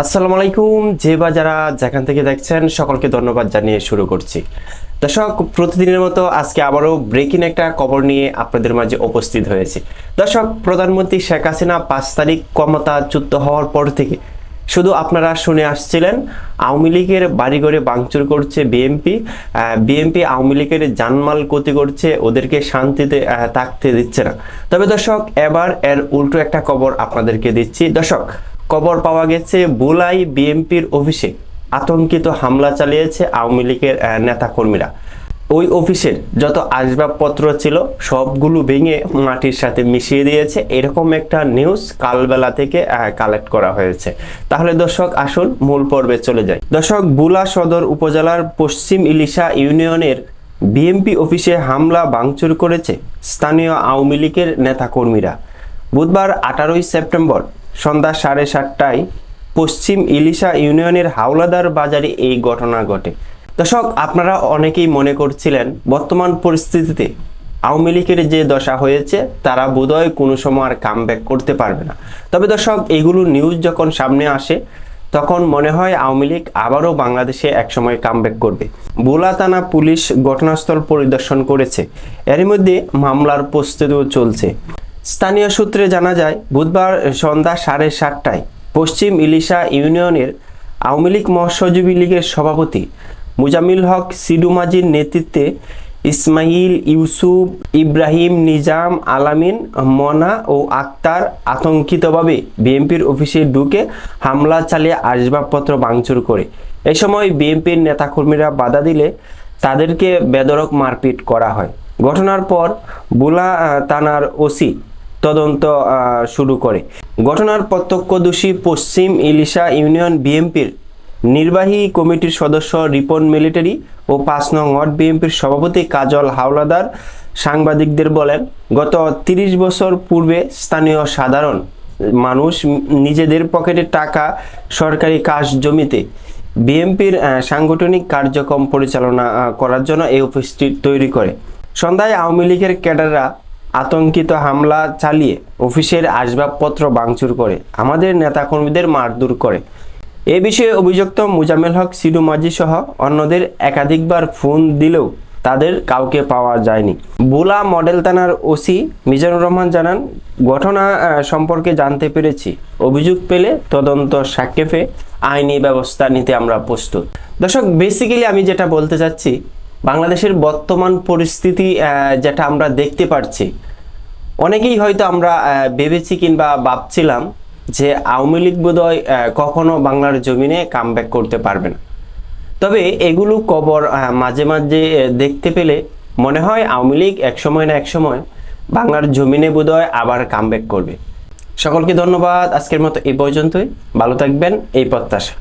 আসসালামু আলাইকুম। যে বা যারা যেখান থেকে দেখছেন, সকলকে ধন্যবাদ জানিয়ে শুরু করছি। দর্শক, প্রতিদিনের মতো আজকে আবারও ব্রেকিং একটা খবর নিয়ে আপনাদের মাঝে উপস্থিত হয়েছে। দর্শক, প্রধানমন্ত্রী শেখ হাসিনা পাঁচ তারিখ ক্ষমতাচ্যুত হওয়ার পর থেকে শুধু আপনারা শুনে আসছিলেন, আওয়ামী লীগের বাড়িঘরে বাংচুর করছে বিএনপি বিএনপি আওয়ামী লীগের জানমাল ক্ষতি করছে, ওদেরকে শান্তিতে থাকতে দিচ্ছে না। তবে দর্শক, এবার এর উল্টো একটা খবর আপনাদেরকে দিচ্ছি। দর্শক খবর পাওয়া গেছে বুলাই বিএনপির অফিসে। আতঙ্কিত হামলা চালিয়েছে আওয়ামী লীগের নেতাকর্মীরা। ওই অফিসের যত আসবাবপত্র ছিল, সবগুলো ভেঙে মাটির সাথে মিশিয়ে দিয়েছে। এরকম একটা নিউজ কালবেলা থেকে কালেক্ট করা হয়েছে। তাহলে দর্শক, আসুন মূল পর্বে চলে যাই। দর্শক, বুলা সদর উপজেলার পশ্চিম ইলিশা ইউনিয়নের বিএমপি অফিসে হামলা ভাঙচুর করেছে স্থানীয় আওয়ামী লীগের নেতাকর্মীরা। বুধবার আঠারোই সেপ্টেম্বর সন্ধ্যা সাড়ে সাতটায় পশ্চিম ইলিশা ইউনিয়নের হাওলাদার বাজারে এই ঘটনা ঘটে। দর্শক, আপনারা অনেকেই মনে করছিলেন, বর্তমান পরিস্থিতিতে আওয়ামী লীগের যে দশা হয়েছে, তারা বোধহয় কোনো সময় আর কাম করতে পারবে না। তবে দর্শক, এগুলো নিউজ যখন সামনে আসে, তখন মনে হয় আওয়ামী লীগ আবারও বাংলাদেশে একসময় কামব্যাক করবে। বুলা থানা পুলিশ ঘটনাস্থল পরিদর্শন করেছে। এরই মধ্যে মামলার প্রস্তুতিও চলছে। স্থানীয় সূত্রে জানা যায়, বুধবার সন্ধ্যা সাড়ে সাতটায় পশ্চিম ইলিশা ইউনিয়নের আওয়ামী লীগ মৎস্যজীবী লীগের সভাপতি মুজামিল হক সিডুমাজির নেতৃত্বে ইসমাইল ইউসুফ, ইব্রাহিম নিজাম, আলামিন, মনা ও আক্তার আতঙ্কিতভাবে বিএনপির অফিসে ঢুকে হামলা চালিয়ে আসবাবপত্র ভাঙচুর করে। এ সময় বিএনপির নেতাকর্মীরা বাধা দিলে তাদেরকে বেদরক মারপিট করা হয়। ঘটনার পর বুলা থানার ওসি তদন্ত শুরু করে। ঘটনার প্রত্যক্ষদোষী পশ্চিম ইলিশা ইউনিয়ন বিএনপির নির্বাহী কমিটির সদস্য রিপন মিলিটারি ও পাঁচ নং ওয়ার্ড বিএনপির সভাপতি কাজল হাওলাদার সাংবাদিকদের বলেন, গত তিরিশ বছর পূর্বে স্থানীয় সাধারণ মানুষ নিজেদের পকেটে টাকা, সরকারি কাজ জমিতে বিএনপির সাংগঠনিক কার্যক্রম পরিচালনা করার জন্য এই অফিসটি তৈরি করে। সন্ধ্যায় আওয়ামী লীগের ক্যাডাররা আতঙ্কিত হামলা চালিয়ে অফিসের আসবাবপত্র ভাঙচুর করে। আমাদের নেতাকর্মীদের মারধর করে। এ বিষয়ে অভিযুক্ত মুজামেল হক, সিডু মাঝি সহ অন্যদের একাধিকবার ফোন দিলেও তাদের কাউকে পাওয়া যায়নি। বুলা মডেল থানার ওসি মিজানুর রহমান জানান, ঘটনা সম্পর্কে জানতে পেরেছি। অভিযোগ পেলে তদন্ত সাক্ষেপে আইনি ব্যবস্থা নিতে আমরা প্রস্তুত। দর্শক বেসিক্যালি আমি যেটা বলতে চাচ্ছি বাংলাদেশের বর্তমান পরিস্থিতি যেটা আমরা দেখতে পাচ্ছি অনেকেই হয়তো আমরা ভেবেছি কিংবা ভাবছিলাম যে আওয়ামী লীগ বোধহয় কখনো বাংলার জমিনে কামব্যাক করতে পারবে না। তবে এগুলো কবর মাঝে মাঝে দেখতে পেলে মনে হয় আওয়ামী লীগ একসময় না একসময় বাংলার জমিনে বোধহয় আবার কামব্যাক করবে। সকলকে ধন্যবাদ। আজকের মতো এই পর্যন্তই। ভালো থাকবেন। এই প্রত্যাশা।